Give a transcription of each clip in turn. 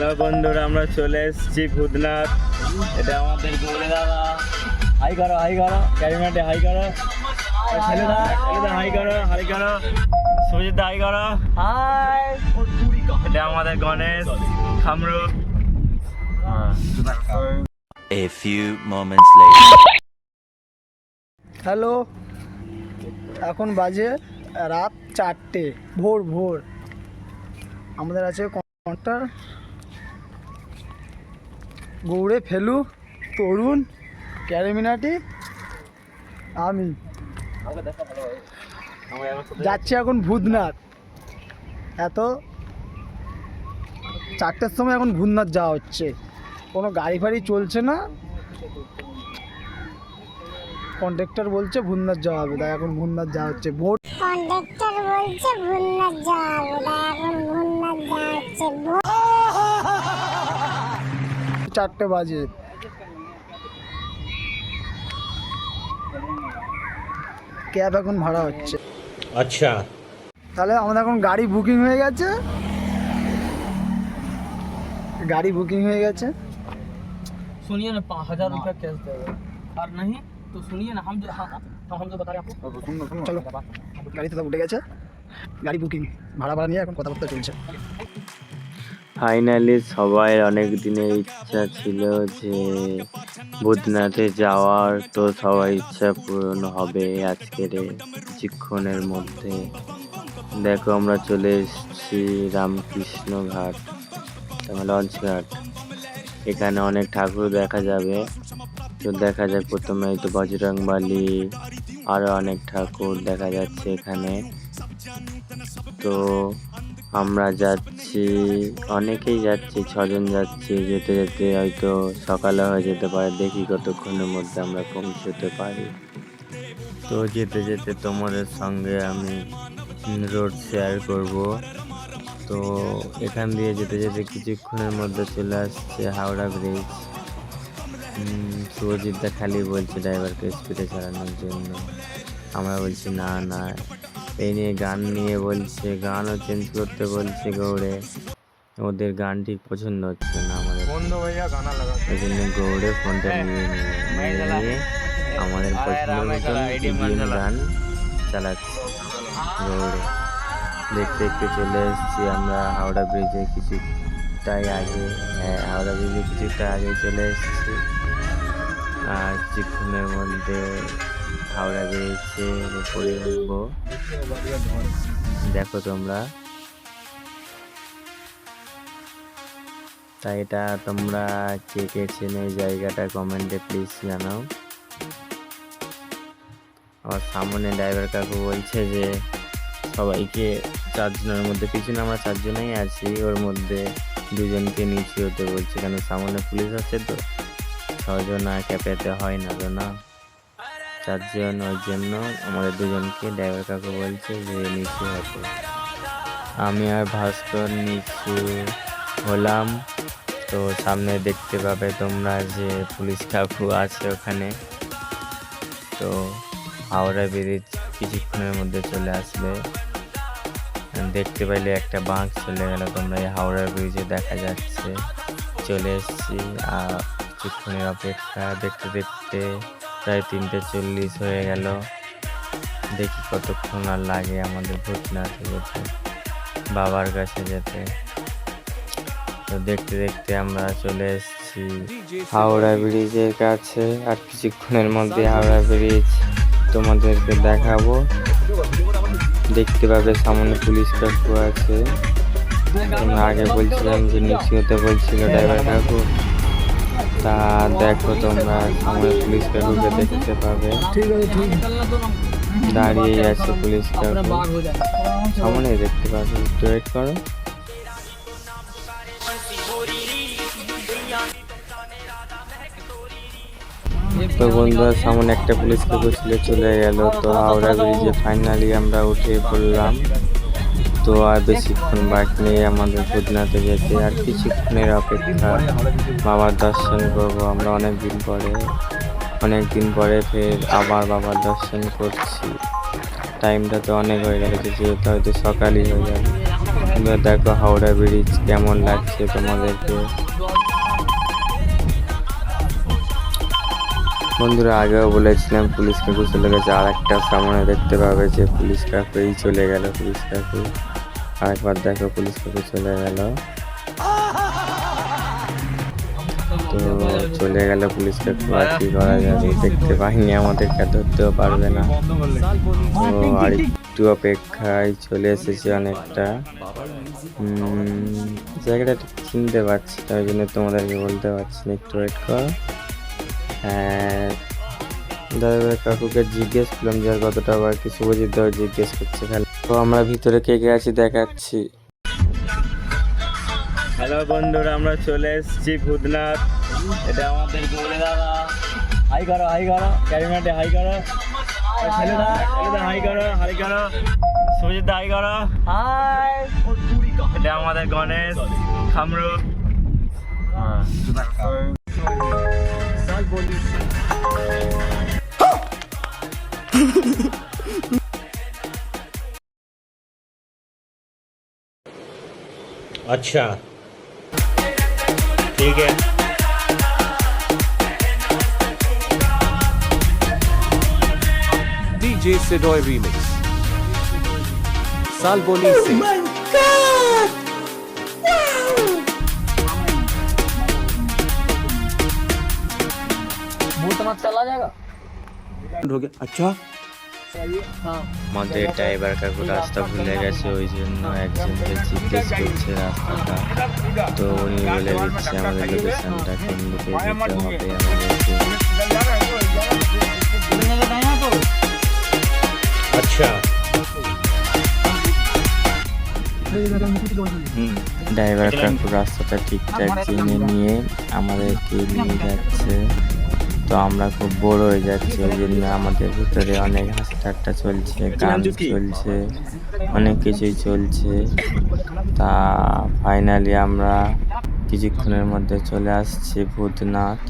Hello বন্ধুরা আমরা চলে এসেছি ভূতনাথ। এটা আমাদের গৌরে দাদা। হাই করো হাই করো। ক্যারিমাটে হাই করো। ছেলেদা ছেলেদা হাই করো হাই করো। সুজিত হাই করো। হাই। এটা আমাদের Ganesh Khamru A few moments later. Hello. এখন বাজে রাত চারটে ভোর ভোর। আমাদের আছে কন্টার গৌড়ে, ফেলু, তরুণ, ক্যারেমিনাটি, আমি। যাচ্ছি এখন ভূতনাথ। এত চারটের সময় এখন ভূতনাথ যাওয়া হচ্ছে। কোনো গাড়ি ফাড়ি চলছে না। কন্ট্রাক্টর বলছে ভূতনাথ যাওয়া হবে। তাই এখন ভূতনাথ যাওয়া হচ্ছে। ভোর কন্ডাক্টর বলছে ভুলনাথ যাব না এখন ভুলনাথ যাচ্ছে চারটে বাজে ক্যাব এখন ভাড়া হচ্ছে अच्छा তাহলে আমাদের এখন গাড়ি বুকিং হয়ে গেছে গাড়ি বুকিং হয়ে গেছে सुनिए ना पाँच हजार रुपया कैश देगा और नहीं तो सुनिए ना हम जो हाँ हाँ, हम जो बता रहे हैं आपको চলো গাড়িতে তো উঠে গেছে গাড়ি বুকিং ভাড়া ভাড়া নিয়ে এখন কথাবার্তা চলছে ফাইনালি সবাই অনেক দিনের ইচ্ছা ছিল যে ভূতনাথে যাওয়ার, তো সবার ইচ্ছা পূরণ হবে আজকের কিছুক্ষণের মধ্যে। দেখো, আমরা চলে এসেছি রামকৃষ্ণ ঘাট লঞ্চ ঘাট। এখানে অনেক ঠাকুর দেখা যাবে। তো দেখা যায় প্রথমে তো বজরংবালি আরও অনেক ঠাকুর দেখা যাচ্ছে এখানে। তো আমরা যাচ্ছি অনেকেই যাচ্ছি, ছজন যাচ্ছি, যেতে যেতে হয়তো সকালে হয়ে যেতে পারে, দেখি কতক্ষণের মধ্যে আমরা পৌঁছতে পারি। তো যেতে যেতে তোমাদের সঙ্গে আমি রোড শেয়ার করব। তো এখান দিয়ে যেতে যেতে কিছুক্ষণের মধ্যে চলে আসছে হাওড়া ব্রিজ। শুভজিৎদা খালি বলছে ড্রাইভারকে স্পিডে চালানোর জন্য। আমরা বলছি, না না এই নিয়ে গান নিয়ে বলছে গানও চেঞ্জ করতে বলছে গৌড়ে। ওদের গান ঠিক পছন্দ হচ্ছে না আমাদের। ওই জন্য গৌড়ে ফোনটা নিয়ে নিয়ে নিয়ে আমাদের পছন্দ মতন গান চালাচ্ছে গৌড়ে। দেখতে দেখতে চলে এসেছি আমরা হাওড়া ব্রিজে কিছুটাই আগে। হ্যাঁ হাওড়া ব্রিজে কিছুটা আগে চলে এসেছি। আর কিছুক্ষণের মধ্যে হাওড়া ব্রিজের উপরে উঠবো দেখো তোমরা। তাই এটা তোমরা কে কে চেনো জায়গাটা কমেন্টে প্লিজ জানাও। আমার সামনে ড্রাইভার কাকু বলছে যে, সবাইকে চারজনের মধ্যে, পিছনে আমরা চারজনেই আছি, ওর মধ্যে দুজনকে নিচে হতে বলছে, কেন সামনে পুলিশ আছে তো? ছজন আর ক্যাপেতে হয় না তো না। চারজন ওই জন্য আমাদের দুজনকে ড্রাইভার কাকু বলছে যে, নিচু হতে। আমি আর ভাস্কর, নিচু হলাম। তো সামনে দেখতে পাবে তোমরা যে পুলিশ কাকু আছে ওখানে। তো হাওড়া ব্রিজ কিছুক্ষণের মধ্যে চলে আসবে। দেখতে পাইলে একটা বাঁক চলে গেল, তোমরা এই হাওড়া ব্রিজে দেখা যাচ্ছে। চলে এসেছি, আর কিছুক্ষণের অপেক্ষা, দেখতে দেখতে প্রায় তিনটে চল্লিশ হয়ে গেল। দেখি কতক্ষণ আর লাগে আমাদের ভূতনাথে যেতে বাবার কাছে যেতে। তো দেখতে দেখতে আমরা চলে এসেছি হাওড়া ব্রিজের কাছে। আর কিছুক্ষণের মধ্যে হাওড়া ব্রিজ তোমাদেরকে দেখাবো। দেখতে পাবে সামনে পুলিশ কাকু আছে। আগে বলছিলাম যে নিচু হতে বলছিল ড্রাইভার কাকু। তা দেখো তোমরা সামনে পুলিশ কাকুকে দেখতে পাবে। দাঁড়িয়ে আছে পুলিশ কাকু। সামনে দেখতে পাবে একটু ওয়েট করো। তো বন্ধুরা সামনে একটা পুলিশ কাকু ছিল চলে গেল। তো হাওড়া ব্রিজে ফাইনালি আমরা উঠে পড়লাম। তো আর বেশিক্ষণ বাইক নিয়ে আমাদের ভূতনাথে যেতে। আর কিছুক্ষণের অপেক্ষা, বাবার দর্শন করব আমরা অনেক দিন পরে। অনেক দিন পরে ফের আবার বাবার দর্শন করছি। টাইমটা তো অনেক হয়ে গেল যেহেতু হয়তো সকালই হয়ে যাবে। দেখো হাওড়া ব্রিজ কেমন লাগছে তোমাদেরকে। বন্ধুরা, আগেও বলেছিলাম পুলিশ কাকু চলে গেছে। আর একটা সামনে দেখতে পাবে যে পুলিশ কাকুই চলে গেল, পুলিশ কাকু আরেকবার দেখো, পুলিশ কাকু চলে গেল। তো চলে গেল পুলিশ কাকু, আর কি করা যাবে? দেখতে পাইনি আমাদেরকে, ধরতেও পারবে না। তো আর একটু অপেক্ষায় চলে এসেছি অনেকটা। জায়গাটা চিনতে পারছি ওই জন্য তোমাদেরকে বলতে পারছি না। একটু ওয়েট কর। ড্রাইভার কাকুকে জিজ্ঞেস করলাম যে আর কতটা আবার কি শুভজিৎ দাও জিজ্ঞেস করছে খালি। তো আমরা ভিতরে কে কে আছি দেখাচ্ছি। হ্যালো বন্ধুরা আমরা চলে এসেছি ভূতনাথ। এটা আমাদের গৌরে দাদা। হাই করো হাই করো ক্যারিমাটে হাই করো। ছেলেদা ছেলেদা হাই করো হাই করো। সুজিত হাই করো। হাই। এটা আমাদের গণেশ খামরু आज बोली अच्छा। ठीक है। डीजे से डॉय रीमिक्स साल बोली से oh भूतनाथ चला जाएगा हो गया अच्छा हाँ আমাদের ড্রাইভার কাকু রাস্তা ভুলে গেছে ওই জন্য একজনকে জিজ্ঞেস করছে রাস্তাটা তো উনি বলে দিচ্ছে আমাদের লোকেশনটা কোন দিকে যেতে হবে আমাদেরকে मिलने का टाइम है तो अच्छा ড্রাইভার কাকু রাস্তাটা ঠিকঠাক জেনে নিয়ে আমাদেরকে নিয়ে যাচ্ছে তো আমরা খুব বড় হয়ে যাচ্ছি ওই জন্য আমাদের ভিতরে অনেক হাসি ঠাট্টা চলছে গান চলছে অনেক কিছুই চলছে। তা ফাইনালি আমরা কিছুক্ষণের মধ্যে চলে আসছি ভূতনাথ।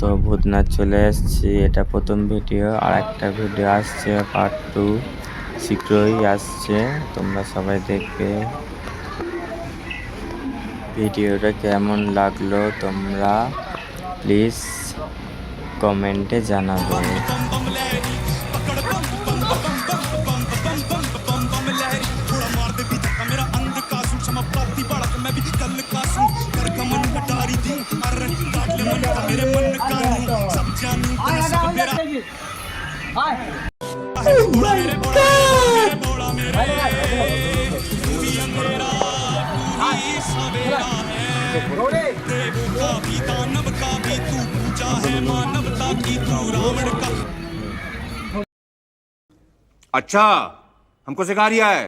তো ভূতনাথ চলে এসেছি এটা প্রথম ভিডিও আর একটা ভিডিও আসছে পার্ট টু শীঘ্রই আসছে তোমরা সবাই দেখবে। ভিডিওটা কেমন লাগল তোমরা? প্লিজ কমেন্টে मानवता की अच्छा हमको सिखा रिया है।